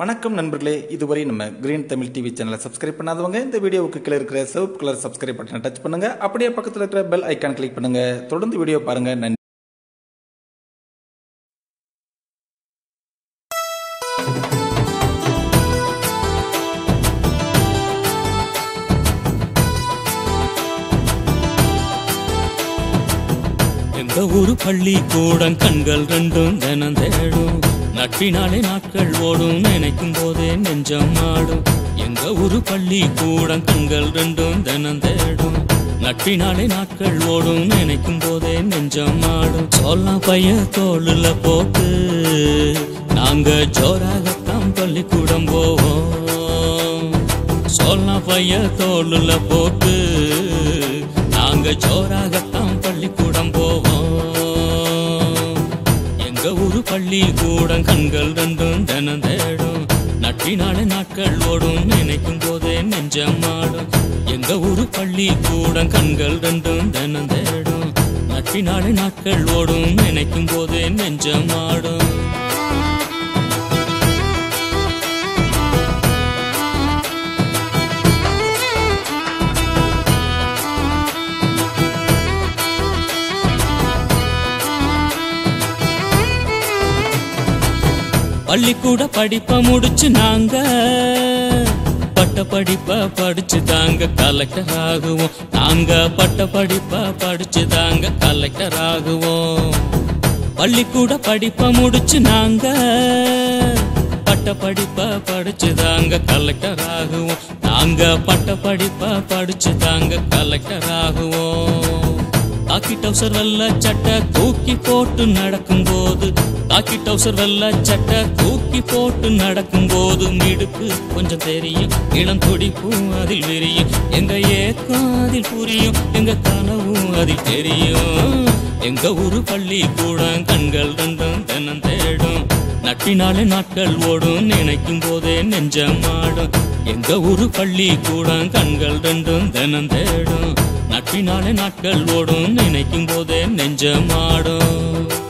வணக்கம் நண்பர்களே இதுவரை நம்ம கிரீன் தமிழ் டிவி சேனலை சப்ஸ்கிரைப் பண்ணாதவங்க இந்த வீடியோவுக்கு கீழே இருக்கிற சிவப்பு கலர் சப்ஸ்கிரைப் பட்டனை டச் பண்ணுங்க. அப்படியே பக்கத்தில் இருக்கிற பெல் ஐக்கான் கிளிக் பண்ணுங்க. தொடர்ந்து வீடியோ பாருங்க. நன்றி. எந்த ஒரு பள்ளி கூடம் கண்கள் ரெண்டும் தினம் தேடும். நட்பினாலே நாட்கள் ஓடும் நினைக்கும் போதே நெஞ்சம் ஆடும். எங்க ஒரு பள்ளி கூடம் தங்கள் ரெண்டும் தினம் தேடும். நட்பினாலே நாட்கள் ஓடும் நினைக்கும் போதே நெஞ்சம் ஆடும். சொல்லா பைய தோளுல போக்கு நாங்க ஜோராகத்தான் பள்ளிக்கூடம் போவோம். சொன்ன பைய தோளுல போக்கு நாங்க ஜோராகத்தான் பள்ளிக்கூடம் போவோம். ஊரு பள்ளி கூடம் கண்கள் ரெண்டும் தினம் தேடும். நட்டினாலே நாட்கள் ஓடும் நினைக்கும் போதே நெஞ்சம் ஆடும். எங்க ஊரு பள்ளி கூடம் கண்கள் ரெண்டும் தினம் தேடும். நட்டினாலே நாட்கள் ஓடும் நினைக்கும் போதே நெஞ்சம் ஆடும். பள்ளிக்கூட படிப்ப முடிச்சு நாங்க பட்ட படிப்ப படிச்சு தாங்க கலெக்டர் ஆகுவோம். நாங்க பட்ட படிப்ப படிச்சு தாங்க கலெக்டர் ஆகுவோம். பள்ளிக்கூட படிப்ப முடிச்சு நாங்க பட்ட படிப்ப படிச்சு தாங்க கலெக்டர் ஆகுவோம். நாங்க பட்ட படிப்ப படிச்சு தாங்க கலெக்டர் ஆகுவோம். காக்கி டவுசர் வல்ல சட்டை தூக்கி போட்டு நடக்கும்போது காக்கி டவுசர் வெள்ள சட்டை தூக்கி போட்டு நடக்கும் போது மிடுக்கு. கொஞ்சம் தெரியும் இளம் துடிப்பும் அதில் விரியும். எங்க ஏக்கம் அதில் புரியும் எங்க கனவும் அதில் தெரியும். எங்க ஊரு பள்ளி கூட கண்கள் ரெண்டும் தென்னம் தேடும். நட்டினாலே நாட்கள் ஓடும் நினைக்கும் போதே நெஞ்சம் ஆடும். எங்க ஊரு பள்ளி கூட கண்கள் ரெண்டும் தினம் தேடும். நட்டினாலே நாட்கள் ஓடும் நினைக்கும் போதே நெஞ்சம் ஆடும்.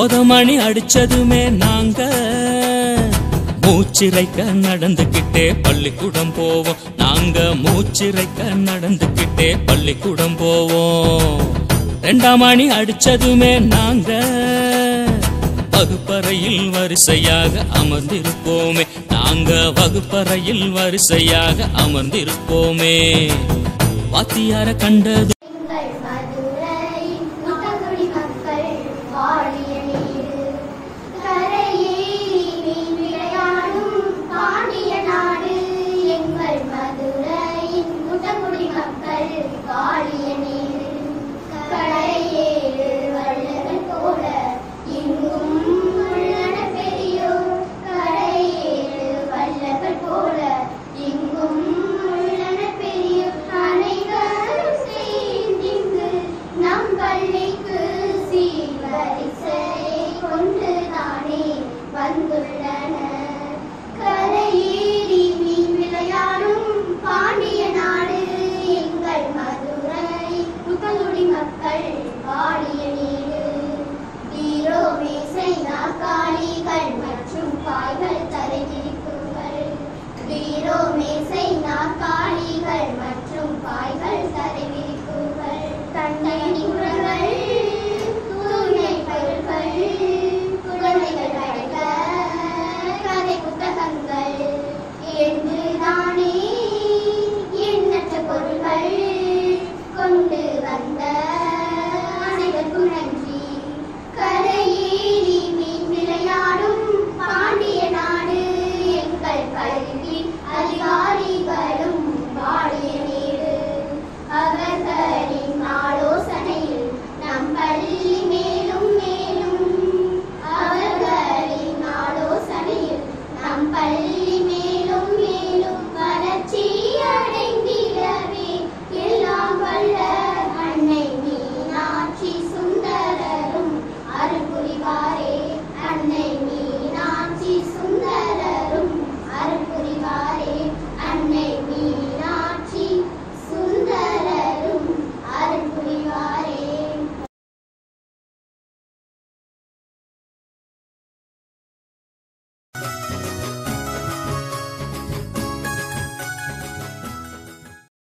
முத மணி அடிச்சதுமே நாங்க. மூச்சிறைக்க நடந்துகிட்டே பள்ளிக்கூடம் போவோம். நாங்க மூச்சிறைக்க நடந்துகிட்டே பள்ளிக்கூடம் போவோம். ரெண்டாம் மணி அடிச்சதுமே நாங்க. வகுப்பறையில் வரிசையாக அமர்ந்திருப்போமே. நாங்க வகுப்பறையில் வரிசையாக அமர்ந்திருப்போமே. வாத்தியார கண்டது